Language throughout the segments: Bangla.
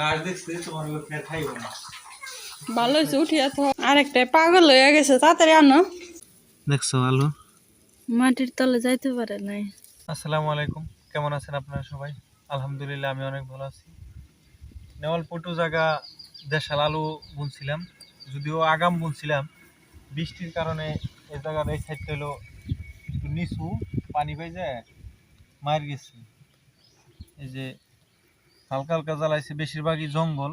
ঘাস দেখছি তোমার খেয়ে খাইব না। ভালো হয়েছে উঠিয়া তো আরেকটা পাগল হয়ে গেছে তাড়াতাড়ি আনো। দেখছ আলু? মাটির তলে যাইতে পারে নাই। আসসালামু আলাইকুম কেমন আছেন আপনারা সবাই? আলহামদুলিল্লাহ আমি অনেক ভালো আছি। নেওয়াল পটু জায়গা দেশাল আলু বুনছিলাম যদিও আগাম বুনছিলাম। বৃষ্টির কারণে এই জায়গার এই সাইডটা হলো একটু নিচু পানি পাই যায় মার গেছে। এই যে হালকা হালকা জ্বালাইছে বেশিরভাগই জঙ্গল।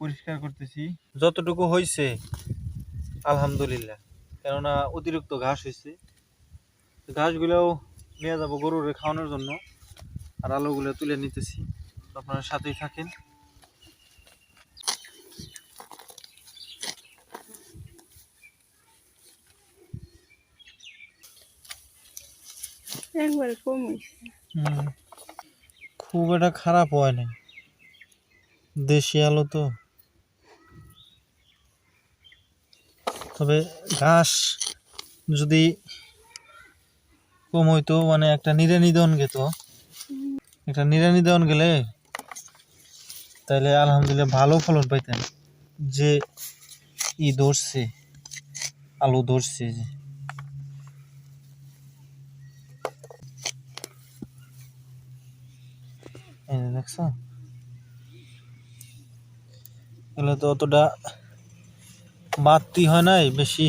পরিষ্কার করতেছি। যতটুকু হয়েছে আলহামদুলিল্লাহ। কেননা অতিরিক্ত ঘাস হয়েছে ঘাসগুলোও নিয়ে যাব গরুরে খাওয়ানোর জন্য। আর আলুগুলো তুলে নিতেছি। আপনারা সাথেই থাকেন। একবারে কম হয়েছে খুব একটা খারাপ হয় না দেশি আলু তো। তবে ঘাস যদি কম হইতো মানে একটা নিড়ানি দেওয়ান গেত। একটা নিড়ানি দেওয়ান গেলে তাহলে আলহামদুলিল্লাহ ভালো ফলন পাইতেন। যে ই ধরছে, আলু ধরছে যে এই যে দেখছ? এগুলো তো অতটা বাড়তি হয় নাই বেশি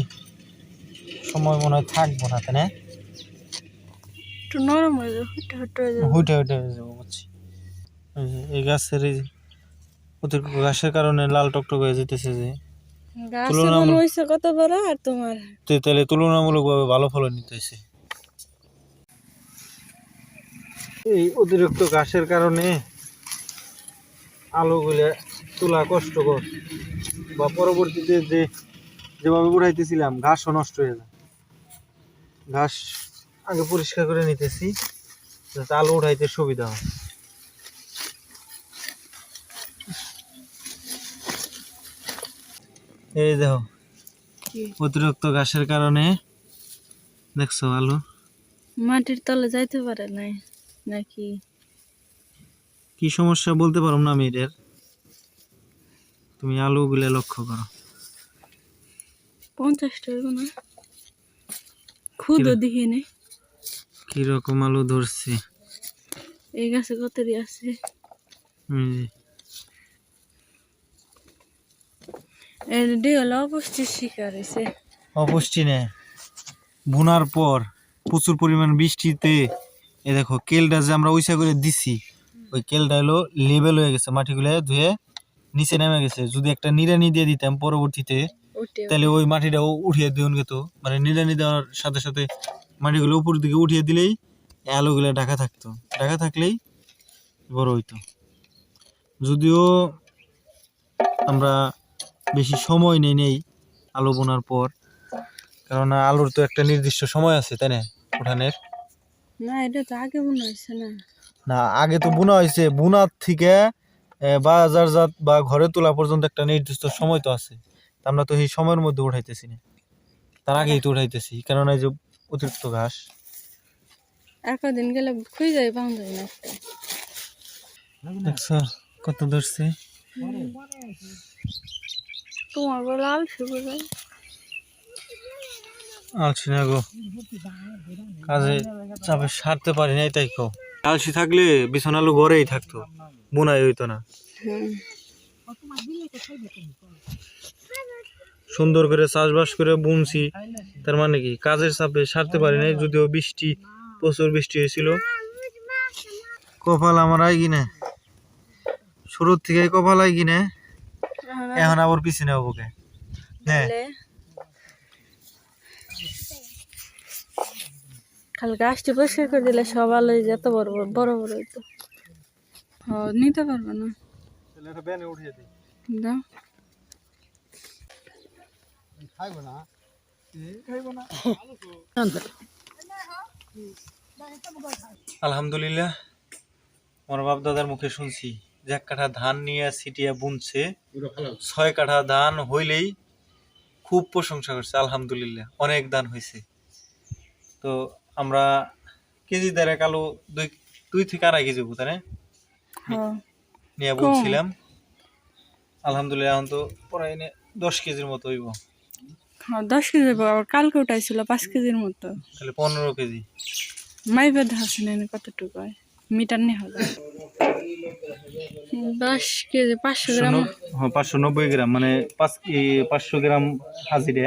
সময় মনে হয় থাকব না তাই না? একটু নরম হয়ে যাবে হুটে হুটে হয়ে যাবে। হুইটে হুইটে হয়ে যাব বুঝছি। এই গাছের এই অতিরিক্ত ঘাসের কারণে লাল টকটক হয়ে যেতেছে যে। তুলনামূলক- হয়েছে কত বড় আর তোমার? তাহলে তুলনামূলকভাবে ভালো ফলন নিতেছে এই অতিরিক্ত ঘাসের কারণে আলুগুলো তোলা কষ্টকর। বা পরবর্তীতে যে যেভাবে উঠাইতেছিলাম ঘাসও নষ্ট হয়ে যায়। ঘাস আগে পরিষ্কার করে নিতেছি যাতে আলু উঠাইতে সুবিধা হয়। এই দেখো অতিরিক্ত ঘাসের কারণে দেখছ আলু? মাটির তলে যাইতে পারে নাই নাকি? কি সমস্যা বলতে পারো না আমি এটার। তুমি আলুগুলো লক্ষ্য করো। পঞ্চাশটা না খুদও কীরকম আলু ধরছে। এই গাছে কত দিয়ে আছে? এই হলো অপুষ্টির শিকার হয়েছে। অপুষ্টি নে বোনার পর প্রচুর পরিমাণ বৃষ্টিতে এ দেখো কেলটা যে আমরা ওইসা করে দিছি ওই কেলটা হলো লেবেল হয়ে গেছে মাটিগুলো ধুয়ে নিচে নেমে গেছে। যদি একটা নিড়ানি দিয়ে দিতাম পরবর্তীতে তাহলে ওই মাটিটাও উঠিয়ে দেওয়ান যেত মানে নিড়ানি দেওয়ার সাথে সাথে মাটিগুলো উপর দিকে উঠিয়ে দিলেই আলুগুলো ঢাকা থাকতো। ঢাকা থাকলেই বড় হইতো। যদিও আমরা বেশি সময় নেই নেই আলু বোনার পর কারণ আলুর তো একটা নির্দিষ্ট সময় আছে তাই না উঠানের? না এটা তো আগে মনে হয়েছে না। না আগে তো বোনা হয়েছে বোনার থেকে বাজারজাত বা ঘরে তোলা পর্যন্ত একটা নির্দিষ্ট সময় তো আছে। আমরা তো এই সময়ের মধ্যে উঠাইতেছি না। তার আগেই তো উঠাইতেছি কারণ এই যে অতিরিক্ত ঘাস। আর কদিন গেলে খুঁজে যাই পাওয়া যায় না দেখছ কত ধরছে। তোমার বলে লাল শুরু আলসি না গো। কাজে চাপে সারতে পারি নাই তাই কো আলসি থাকলে বিছানা আলু ঘরেই থাকতো বোনাই হইতো না। সুন্দর করে চাষবাস করে বুনছি তার মানে কি কাজের চাপে সারতে পারি নাই যদিও বৃষ্টি প্রচুর বৃষ্টি হয়েছিল। কপাল আমার আই কিনে। শুরুর থেকে কপাল আই কিনে এখন আবার পিছনে হব কে? হ্যাঁ। খালি গাছটি পরিষ্কার করে দিলে সব আলো যত বড় বড় বড় বড় হইতো। নিতে পারবে না। দাও খাইবো না। খাইবো না। আলহামদুলিল্লাহ। আমার বাপ দাদার মুখে শুনছি যে এক কাঠা ধান নিয়ে সিটিয়া বুনছে ছয় কাঠা ধান হইলেই খুব প্রশংসা করছে আলহামদুলিল্লাহ অনেক দান হয়েছে তো আমরা কেজি দেড়েক আলু দুই দুই থেকে আড়াই কেজি তাই নিয়ে কম। বুনছিলাম আলহামদুলিল্লাহ এখন তো প্রায় এনে দশ কেজির মতো হইব। দশ কেজি হইবো, আবার কালকে উঠাইছিল পাঁচ কেজির মতো। তাহলে পনেরো কেজি। মাইবে দেখাচ্ছে না কতটুকু হয়? মিটার নেই হবে। দশ কেজি পাঁচশো গ্রাম। হ্যাঁ পাঁচশো নব্বই গ্রাম মানে পাঁচ পাঁচশো গ্রাম হাজিরে।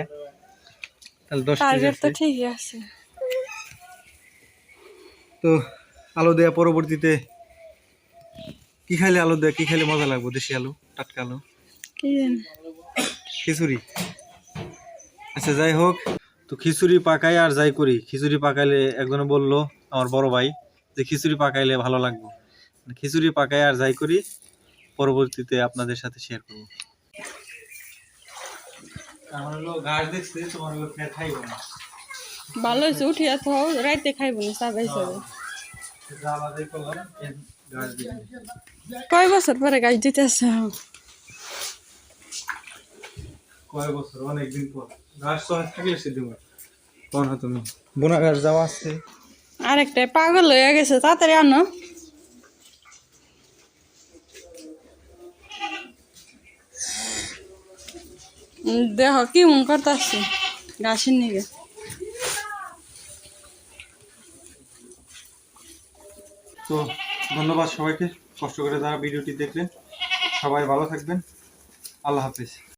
তাহলে দশ কেজি তো ঠিকই আছে। তো আলু দেয়া পরবর্তীতে কি খাইলে আলু দেয়া কি খাইলে মজা লাগবে দেশি আলু টাটকা আলু? খিচুড়ি। আচ্ছা যাই হোক তো খিচুড়ি পাকাই আর যাই করি। খিচুড়ি পাকাইলে একজনে বলল আমার বড় ভাই যে খিচুড়ি পাকাইলে ভালো লাগবে। খিচুড়ি পাকাই আর যাই করি পরবর্তীতে আপনাদের সাথে শেয়ার করব। আমার হলো গাছ দেখছে তোমার হলো খেয়ে খাইব না। ভালো হয়েছে উঠিয়া তো রাইতে খাইবো না চাপ হিসাবে কয় বছর পরে গাছ দিতেছে? কয় বছর? অনেকদিন পর। গাছ তো থাকলে সিদ্ধ কোন তুমি? বোনা গাছ যাওয়া আছে। আরেকটা পাগল হয়ে গেছে তাড়াতাড়ি আনো। দেখ কি মন করতেছে? গাছের নিগে। তো ধন্যবাদ সবাইকে। কষ্ট করে যারা ভিডিওটি দেখলেন সবাই ভালো থাকবেন। আল্লাহ হাফিজ।